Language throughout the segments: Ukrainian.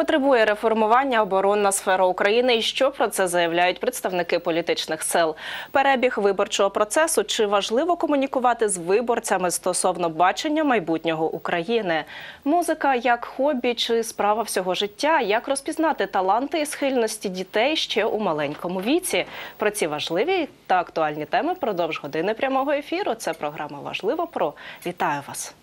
потребує реформування оборонна сфера України і що про це заявляють представники політичних сил? Перебіг виборчого процесу чи важливо комунікувати з виборцями стосовно бачення майбутнього України? Музика як хобі чи справа всього життя? Як розпізнати таланти і схильності дітей ще у маленькому віці? Про ці важливі та актуальні теми продовж години прямого ефіру. Це програма Важливо про вітаю вас.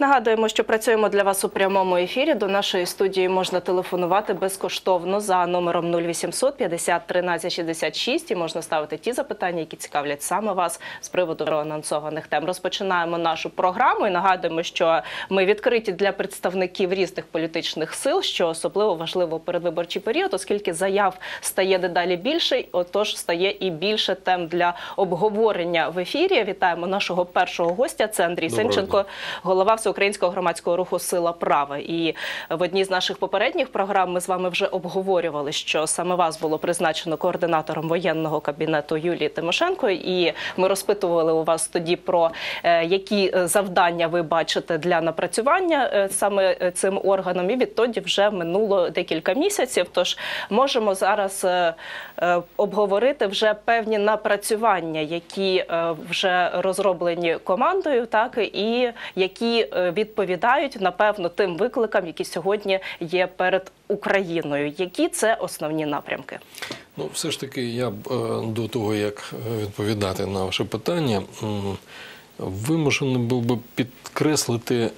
Нагадуємо, що працюємо для вас у прямому ефірі. До нашої студії можна телефонувати безкоштовно за номером 0800 50 13 66 і можна ставити ті запитання, які цікавлять саме вас з приводу проанонсованих тем. Розпочинаємо нашу програму і нагадуємо, що ми відкриті для представників різних політичних сил, що особливо важливо у передвиборчий період, оскільки заяв стає дедалі більше, отож стає і більше тем для обговорення в ефірі. Вітаємо нашого першого гостя. Це Андрій Доброго Сенченко, голова Всеукраїнського громадського руху Сила права. І в одній з наших попередніх програм ми з вами вже обговорювали, що саме вас було призначено координатором воєнного кабінету Юлії Тимошенко. І ми розпитували у вас тоді про е, які е, завдання ви бачите для напрацювання е, саме цим органом. І відтоді вже минуло декілька місяців. Тож можемо зараз обговорити вже певні напрацювання, які вже розроблені командою, так і які відповідають напевно тим викликам, які сьогодні є перед Україною. Які це основні напрямки? Ну, все ж таки, я б е, до того, як е, відповідати на ваше питання, вимушений був би підкреслити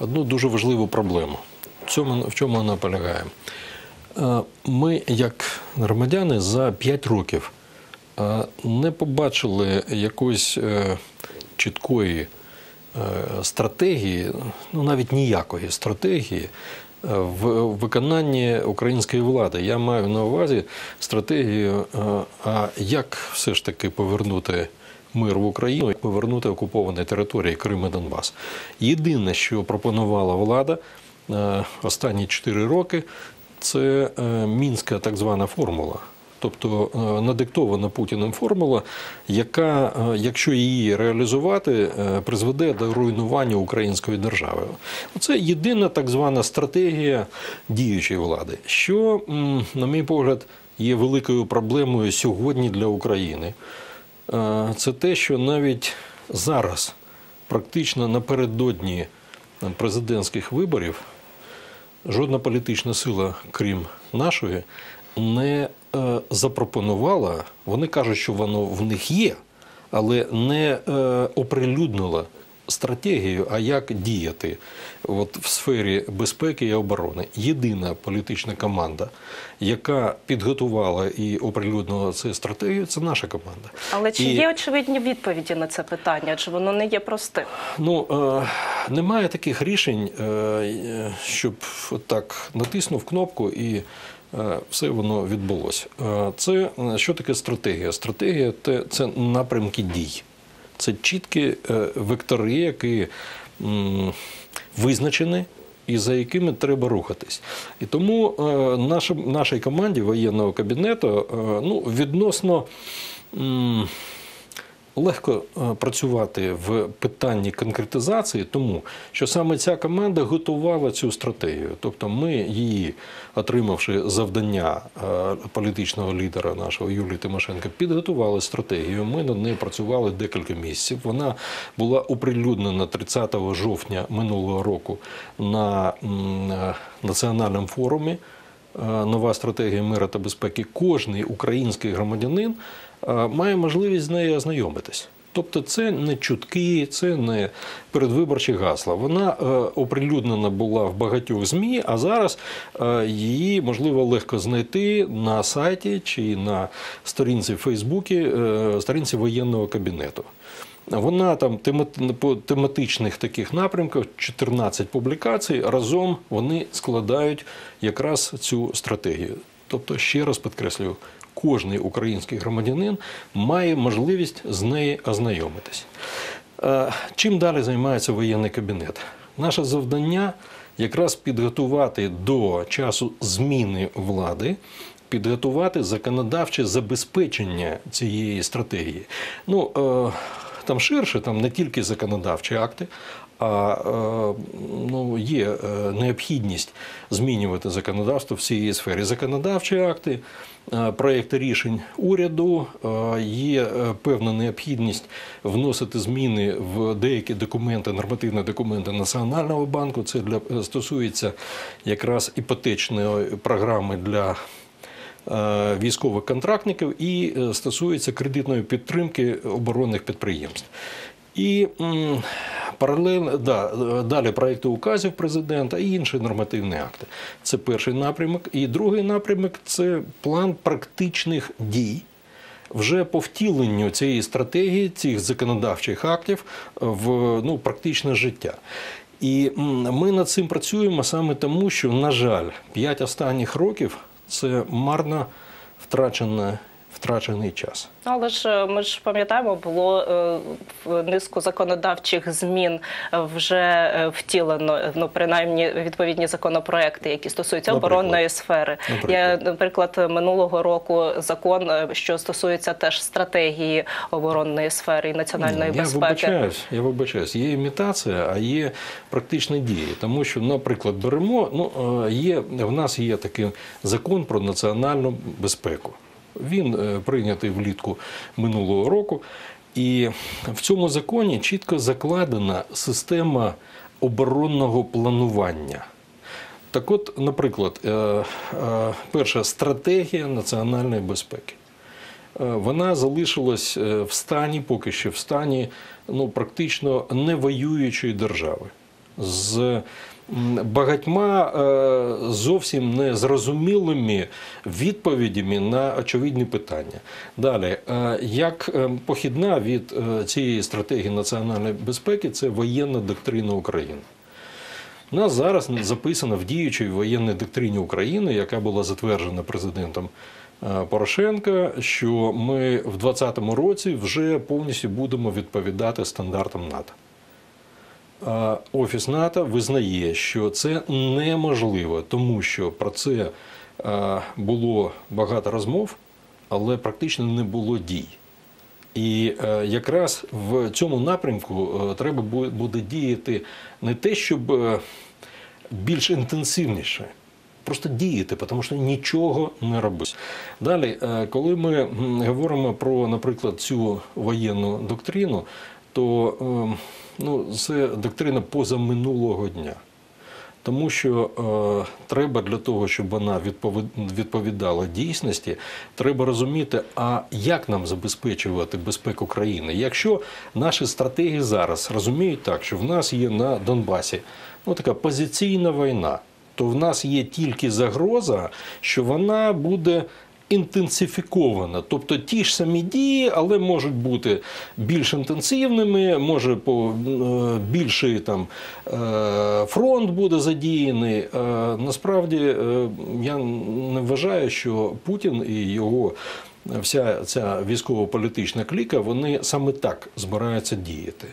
одну дуже важливу проблему. В чому вона полягає? Е, Ми, як громадяни, за 5 років е, не побачили якоїсь е, чіткої е, стратегії, ну навіть ніякої стратегії е, в виконанні української влади. Я маю на увазі стратегію, е, а як все ж таки повернути. Мир в Україну і повернути окуповані території Крим і Донбас. Єдине, що пропонувала влада е, останні 4 роки, це е, мінська так звана формула. Тобто е, надиктована Путіним формула, яка, е, якщо її реалізувати, е, призведе до руйнування української держави. Це єдина так звана стратегія діючої влади, що, на мій погляд, є великою проблемою сьогодні для України. Це те, що навіть зараз, практично напередодні президентських виборів, жодна політична сила, крім нашої, не запропонувала. Вони кажуть, що воно в них є, але не е, оприлюднила стратегію, а як діяти от в сфері безпеки і оборони. Єдина політична команда, яка підготувала і оприлюднила цю стратегію, це наша команда. Але чи І- є очевидні відповіді на це питання? Чи воно не є простим? Ну, е, немає таких рішень, е, е, щоб так натиснув кнопку і е, все воно відбулося. Е, Це е, що таке стратегія? Стратегія це напрямки дій. Це чіткі е, вектори, які визначені. І за якими треба рухатись, і тому е, нашій команді воєнного кабінету е, ну, відносно легко е, працювати в питанні конкретизації, тому що саме ця команда готувала цю стратегію. Тобто ми її, отримавши завдання е, політичного лідера нашого Юлії Тимошенко, підготували стратегію. Ми над нею працювали декілька місяців. Вона була оприлюднена 30 жовтня минулого року на е, національному форумі. Нова стратегія миру та безпеки. Кожний український громадянин має можливість з нею ознайомитись. Тобто це не чутки, це не передвиборчі гасла. Вона е, оприлюднена була в багатьох ЗМІ, а зараз е, її можливо легко знайти на сайті чи на сторінці в Фейсбуці, е, сторінці воєнного кабінету. Вона там по тематичних таких напрямках, 14 публікацій, разом вони складають якраз цю стратегію. Тобто, ще раз підкреслюю, кожний український громадянин має можливість з нею ознайомитись. Е, Чим далі займається воєнний кабінет? Наше завдання якраз підготувати до часу зміни влади підготувати законодавче забезпечення цієї стратегії. Ну, е, там ширше, там не тільки законодавчі акти, а е, ну, є е, необхідність змінювати законодавство в цій сфері. Законодавчі акти, е, проекти рішень уряду, є певна необхідність вносити зміни в деякі документи, нормативні документи Національного банку. Це для стосується якраз іпотечної програми для військових контрактників і стосується кредитної підтримки оборонних підприємств. І паралельно да, е, далі проекти указів президента і інші нормативні акти. Це перший напрямок. І другий напрямок це план практичних дій. Вже по втіленню цієї стратегії, цих законодавчих актів в ну, практичне життя. І ми над цим працюємо саме тому, що, на жаль, п'ять останніх років це марно втрачене, втрачений час. Але ж е, ми ж пам'ятаємо, було е, низку законодавчих змін вже е, втілено, ну принаймні відповідні законопроекти, які стосуються Наприклад. оборонної сфери. Наприклад. Я, наприклад, минулого року закон, що стосується теж стратегії оборонної сфери і національної я безпеки. вибачаюсь, я вибачаюсь. Є імітація, а є практичні дії. Тому що, наприклад, беремо, ну є в нас є такий закон про національну безпеку. Він е, прийнятий влітку минулого року, і в цьому законі чітко закладена система оборонного планування. Так от, наприклад, е, е, перша стратегія національної безпеки. Вона залишилась в стані, поки що в стані ну, практично невоюючої держави. З багатьма е, зовсім незрозумілими відповідями на очевидні питання. Далі, е, як е, похідна від цієї стратегії національної безпеки, це воєнна доктрина України. У нас зараз записано в діючій воєнній доктрині України, яка була затверджена президентом Порошенка, що ми в 2020 році вже повністю будемо відповідати стандартам НАТО. Офіс НАТО визнає, що це неможливо, тому що про це е, було багато розмов, але практично не було дій. І е, якраз в цьому напрямку е, треба буде діяти не те, щоб більш інтенсивніше, просто діяти, тому що нічого не робить. Далі, коли ми говоримо про, наприклад, цю воєнну доктрину, то е, ну, це доктрина позаминулого дня. Тому що е, треба для того, щоб вона відпові- відповідала дійсності, треба розуміти, а як нам забезпечувати безпеку країни. Якщо наші стратегії зараз розуміють так, що в нас є на Донбасі ну, така позиційна війна, то в нас є тільки загроза, що вона буде інтенсифікована. Тобто ті ж самі дії, але можуть бути більш інтенсивними, може по е, більший там е, фронт буде задіяний. Е, Насправді я не вважаю, що Путін і його вся ця військово-політична кліка, вони саме так збираються діяти.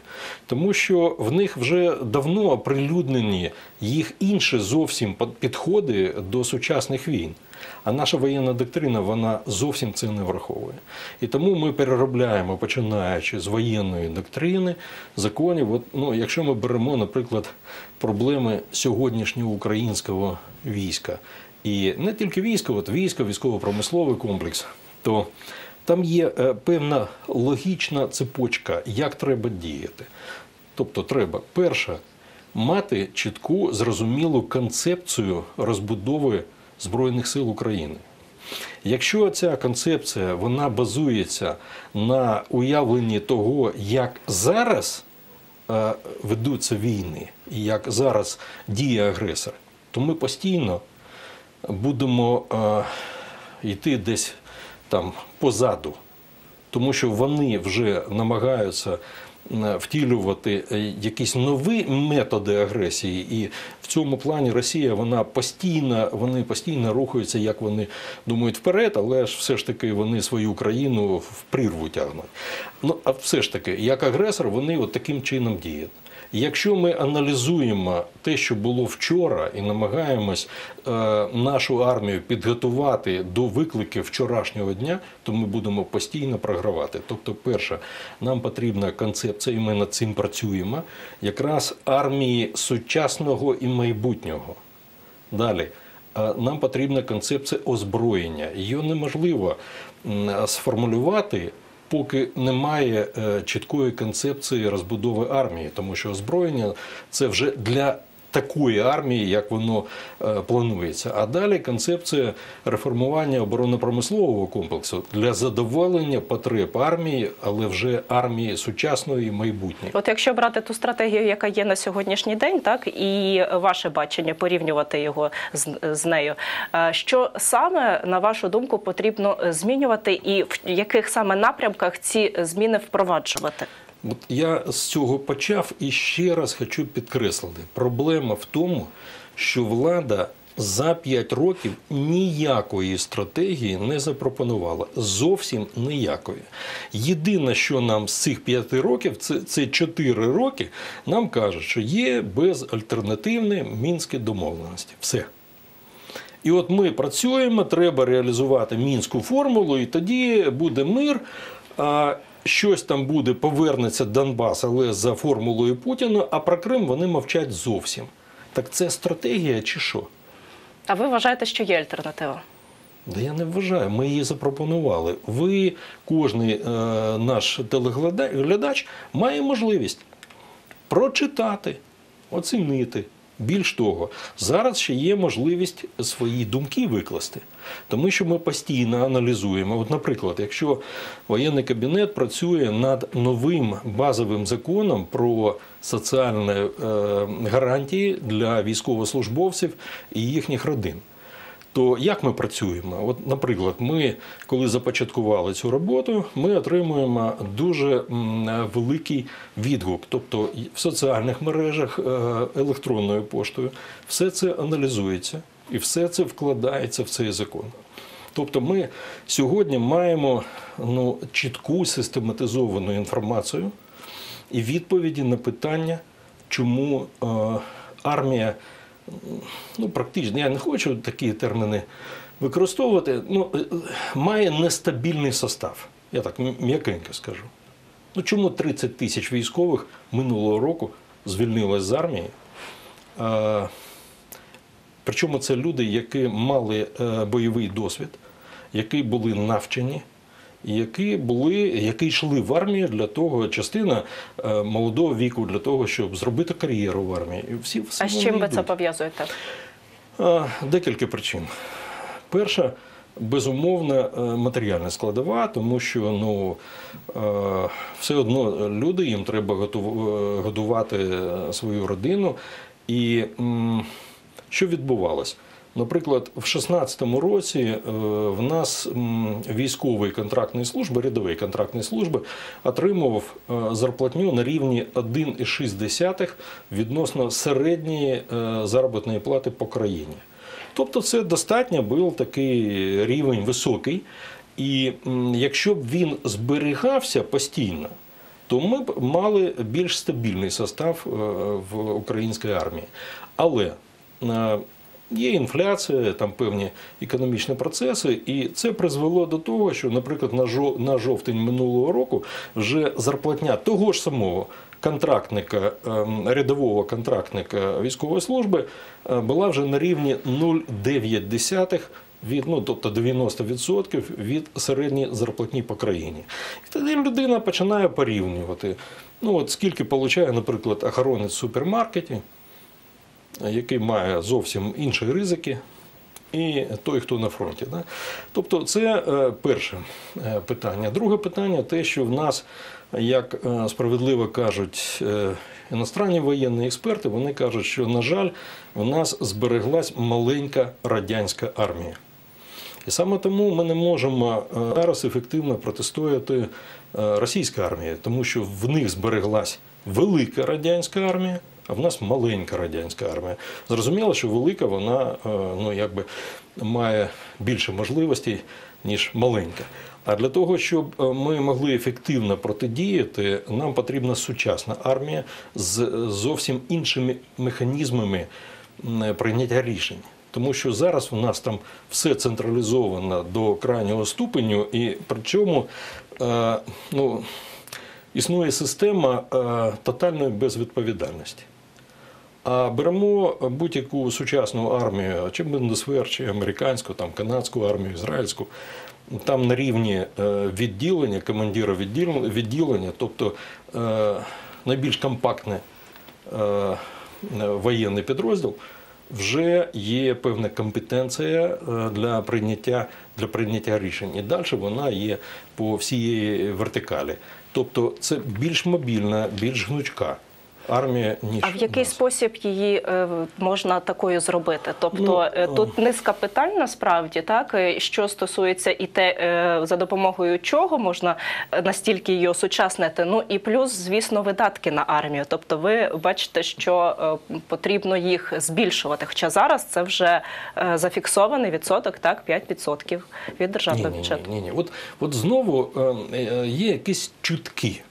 Тому що в них вже давно оприлюднені їх інші зовсім підходи до сучасних війн. А наша воєнна доктрина вона зовсім це не враховує. І тому ми переробляємо, починаючи з воєнної доктрини, законів. От, ну, якщо ми беремо, наприклад, проблеми сьогоднішнього українського війська, і не тільки війська, от військо, військово-промисловий комплекс, то там є е, певна логічна цепочка, як треба діяти. Тобто, треба перше мати чітку, зрозумілу концепцію розбудови Збройних сил України. Якщо ця концепція вона базується на уявленні того, як зараз е, ведуться війни і як зараз діє агресор, то ми постійно будемо е, йти десь там позаду, тому що вони вже намагаються е, втілювати е, якісь нові методи агресії, і в цьому плані Росія вона постійно, вони постійно рухаються, як вони думають вперед, але ж все ж таки вони свою країну в прірву тягнуть. Ну а все ж таки, як агресор, вони от таким чином діють. Якщо ми аналізуємо те, що було вчора, і намагаємось е, нашу армію підготувати до викликів вчорашнього дня, то ми будемо постійно програвати. Тобто, перше, нам потрібна концепція, і ми над цим працюємо, якраз армії сучасного і майбутнього. Далі. а Нам потрібна концепція озброєння. Її неможливо сформулювати, поки немає е, чіткої концепції розбудови армії, тому що озброєння це вже для такої армії, як воно е, планується. А далі концепція реформування оборонно-промислового комплексу для задоволення потреб армії, але вже армії сучасної і майбутньої. От якщо брати ту стратегію, яка є на сьогоднішній день, так і ваше бачення порівнювати його з, з нею, е, що саме на вашу думку потрібно змінювати, і в яких саме напрямках ці зміни впроваджувати? От я з цього почав і ще раз хочу підкреслити: проблема в тому, що влада за 5 років ніякої стратегії не запропонувала. Зовсім ніякої. Єдине, що нам з цих 5 років, це, це 4 роки, нам кажуть, що є безальтернативні мінські домовленості. Все. І от ми працюємо, треба реалізувати мінську формулу, і тоді буде мир. А щось там буде, повернеться Донбас, але за формулою Путіна, а про Крим вони мовчать зовсім. Так це стратегія чи що? А ви вважаєте, що є альтернатива? Да я не вважаю, ми її запропонували. Ви, кожний е, наш телеглядач, має можливість прочитати, оцінити. Більш того, зараз ще є можливість свої думки викласти, тому що ми постійно аналізуємо. От, наприклад, якщо воєнний кабінет працює над новим базовим законом про соціальні е, гарантії для військовослужбовців і їхніх родин. То як ми працюємо? От, наприклад, ми, коли започаткували цю роботу, ми отримуємо дуже великий відгук. Тобто в соціальних мережах е, електронною поштою все це аналізується і все це вкладається в цей закон. Тобто ми сьогодні маємо ну, чітку систематизовану інформацію і відповіді на питання, чому е, армія ну, практично, я не хочу такі терміни використовувати, ну, е, має нестабільний состав. Я так м'якенько скажу. Ну, чому 30 тисяч військових минулого року звільнилось з армії? А, причому це люди, які мали е, бойовий досвід, які були навчені, які були, які йшли в армію для того, частина е, молодого віку для того, щоб зробити кар'єру в армії. І всі, всі А з чим ви це пов'язуєте? Декілька причин. Перша, безумовно, е, матеріальна складова, тому що ну, е, все одно люди їм треба е, годувати е, свою родину. І що відбувалось? Наприклад, в 2016 році е, в нас м, військовий контрактної служби, рядовий контрактної служби отримував е, зарплатню на рівні 1,6 відносно середньої е, заробітної плати по країні. Тобто це достатньо був такий рівень високий. І якщо б він зберігався постійно, то ми б мали більш стабільний состав в українській армії. Але є інфляція, там певні економічні процеси, і це призвело до того, що, наприклад, на жо- на жовтень минулого року вже зарплатня того ж самого. Контрактника, ем, рядового контрактника військової служби е, була вже на рівні 0,9 від, ну, тобто 90% від середньої зарплатні по країні. І тоді людина починає порівнювати. Ну, от скільки отримує, наприклад, охоронець в супермаркеті, який має зовсім інші ризики, і той, хто на фронті. Да? Тобто, це е, перше е, питання. Друге питання те, що в нас, як е, справедливо кажуть іностранні воєнні експерти, вони кажуть, що, на жаль, в нас збереглась маленька радянська армія. І саме тому ми не можемо зараз ефективно протистояти російська армія, тому що в них збереглась велика радянська армія, а в нас маленька радянська армія. Зрозуміло, що велика вона е, ну, якби має більше можливостей ніж маленька. А для того, щоб е, ми могли ефективно протидіяти, нам потрібна сучасна армія з е, зовсім іншими механізмами прийняття рішень. Тому що зараз у нас там все централізовано до крайнього ступеню, і причому ну, існує система тотальної безвідповідальності. А беремо будь-яку сучасну армію, чи Бундесвер, чи американську, там, канадську армію, ізраїльську, там на рівні е, відділення, командира відділення, тобто е, найбільш компактне воєнний підрозділ, вже є певна компетенція е, для прийняття, для прийняття рішень. І далі вона є по всій вертикалі. Тобто це більш мобільна, більш гнучка армія, ніж А в який нас. спосіб її е, можна такою зробити? Тобто Ну, е, тут низка питань насправді, так е, що стосується і те, е, за допомогою чого можна е, настільки її осучаснити. Ну і плюс, звісно, видатки на армію. Тобто, ви бачите, що е, потрібно їх збільшувати. Хоча зараз це вже е, зафіксований відсоток, так 5% від державного Ні, ні, бюджету. ні, ні, ні. От, от знову е, е, є якісь чутки.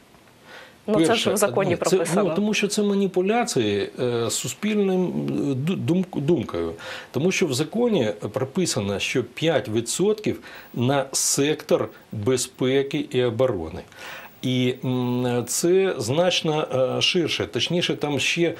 Ну це ж в законі ні, це, прописано. ну, тому що це маніпуляції е, суспільним е, дум- думкою. Тому що в законі прописано, що 5% на сектор безпеки і оборони. І це значно е, ширше. Точніше, там ще е,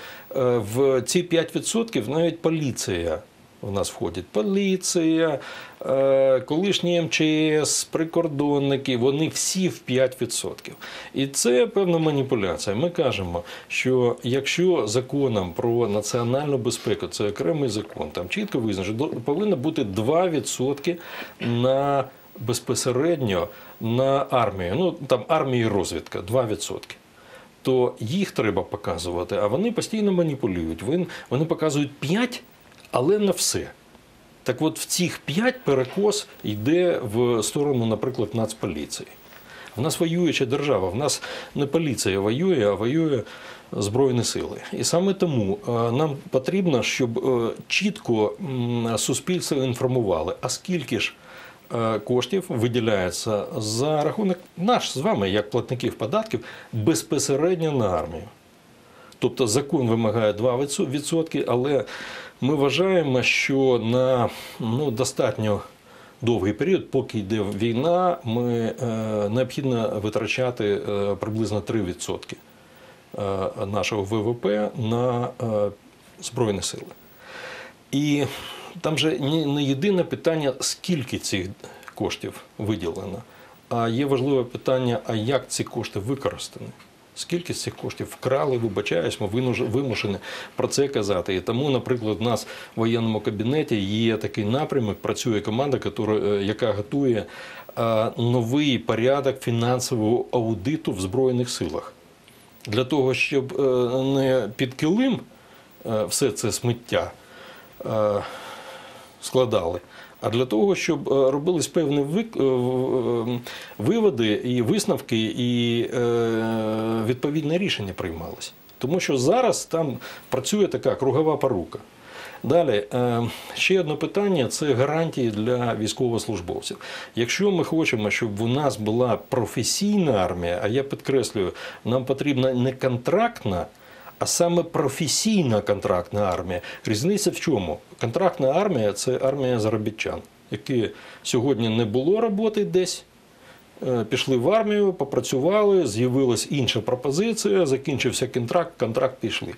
в ці 5% навіть поліція в нас входить. Поліція, е, колишні МЧС, прикордонники, вони всі в 5%. І це певна маніпуляція. Ми кажемо, що якщо законом про національну безпеку, це окремий закон, там чітко визначено, до- повинно бути 2% на безпосередньо на армію. Ну там армія і розвідка 2%. То їх треба показувати, а вони постійно маніпулюють. Вони показують 5, але на все. Так от в цих 5 перекос йде в сторону, наприклад, Нацполіції. В нас воююча держава, в нас не поліція воює, а воює Збройні сили. І саме тому е, нам потрібно, щоб е, чітко суспільство інформували, а скільки ж е, коштів виділяється за рахунок наш з вами, як платників податків, безпосередньо на армію. Тобто закон вимагає 2%, але ми вважаємо, що на ну, достатньо довгий період, поки йде війна, ми, е, необхідно витрачати е, приблизно 3% е, нашого ВВП на е, Збройні сили. І там же не, не єдине питання, скільки цих коштів виділено, а є важливе питання, а як ці кошти використані. Скільки з цих коштів вкрали, вибачаюсь, ми вимушені про це казати. І тому, наприклад, у нас в воєнному кабінеті є такий напрямок, працює команда, е, яка готує е, новий порядок фінансового аудиту в Збройних силах. Для того, щоб е, не під килим все це сміття складали, а для того, щоб е, робились певні е, в- е, виводи і висновки, і е, відповідне рішення приймалось. Тому що зараз там працює така кругова порука. Далі, ще одне питання це гарантії для військовослужбовців. Якщо ми хочемо, щоб у нас була професійна армія, а я підкреслюю, нам потрібна не контрактна, а саме професійна контрактна армія. Різниця в чому? Контрактна армія це армія заробітчан, які сьогодні не було роботи десь. е, Пішли в армію, попрацювали, з'явилась інша пропозиція, закінчився контракт, контракт пішли.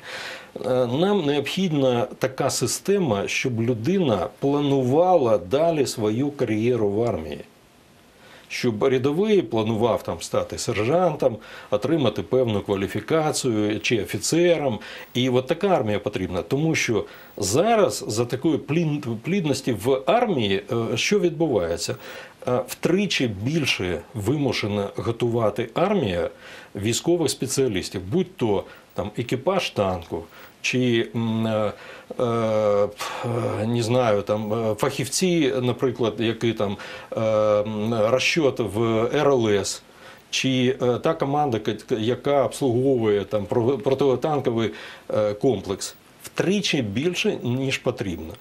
Е, Нам необхідна така система, щоб людина планувала далі свою кар'єру в армії. Щоб рядовий планував там стати сержантом, отримати певну кваліфікацію чи офіцером. І от така армія потрібна. Тому що зараз за такої плідності в армії е, що відбувається? Е, Втричі більше вимушена готувати армія військових спеціалістів, будь то там екіпаж танку. Чи м, е, е, не знаю, там е, фахівці, наприклад, які там е, м, розчет в РЛС, чи е, та команда, яка обслуговує там протитанковий е, комплекс, втричі більше ніж потрібно.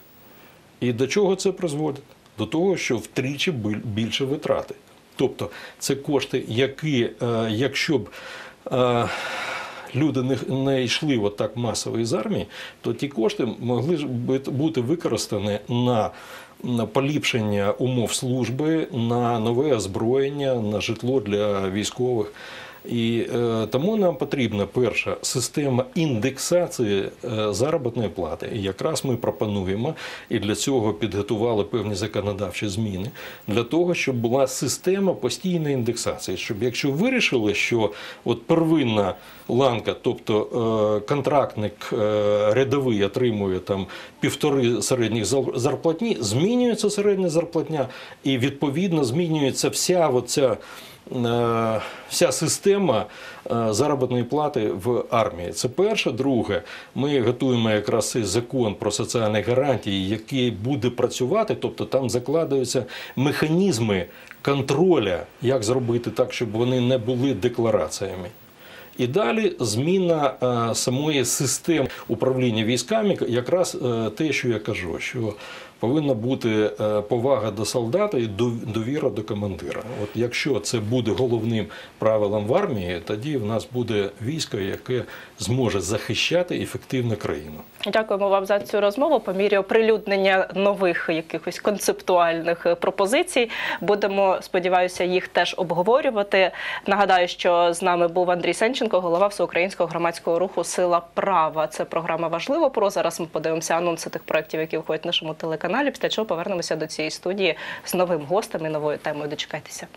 І до чого це призводить? до того, що втричі більше витрати. Тобто це кошти, які, е, якщо б е, люди не, не йшли отак масово із армії, то ті кошти могли бути використані на, на поліпшення умов служби, на нове озброєння, на житло для військових. І е, тому нам потрібна перша система індексації е, заробітної плати. І якраз ми пропонуємо і для цього підготували певні законодавчі зміни для того, щоб була система постійної індексації. Щоб якщо вирішили, що от первинна ланка, тобто е, контрактник е, рядовий отримує там півтори середніх зарплатні, змінюється середня зарплатня, і відповідно змінюється вся оця вся система е, заробітної плати в армії. Це перше. Друге, ми готуємо якраз цей закон про соціальні гарантії, який буде працювати, тобто там закладаються механізми контроля, як зробити так, щоб вони не були деклараціями. І далі зміна е, самої системи управління військами, якраз е, те, що я кажу, що повинна бути е, повага до солдата і дов- довіра до командира. От якщо це буде головним правилом в армії, тоді в нас буде військо, яке зможе захищати ефективно країну. Дякуємо вам за цю розмову. По мірі оприлюднення нових якихось концептуальних е, пропозицій будемо, сподіваюся, їх теж обговорювати. Нагадаю, що з нами був Андрій Сенченко, голова всеукраїнського громадського руху Сила права. Це програма важливо про. Зараз ми подивимося анонси тих проєктів, які виходять в нашому телеканалі. Після чого повернемося до цієї студії з новим гостем і новою темою. Дочекайтеся.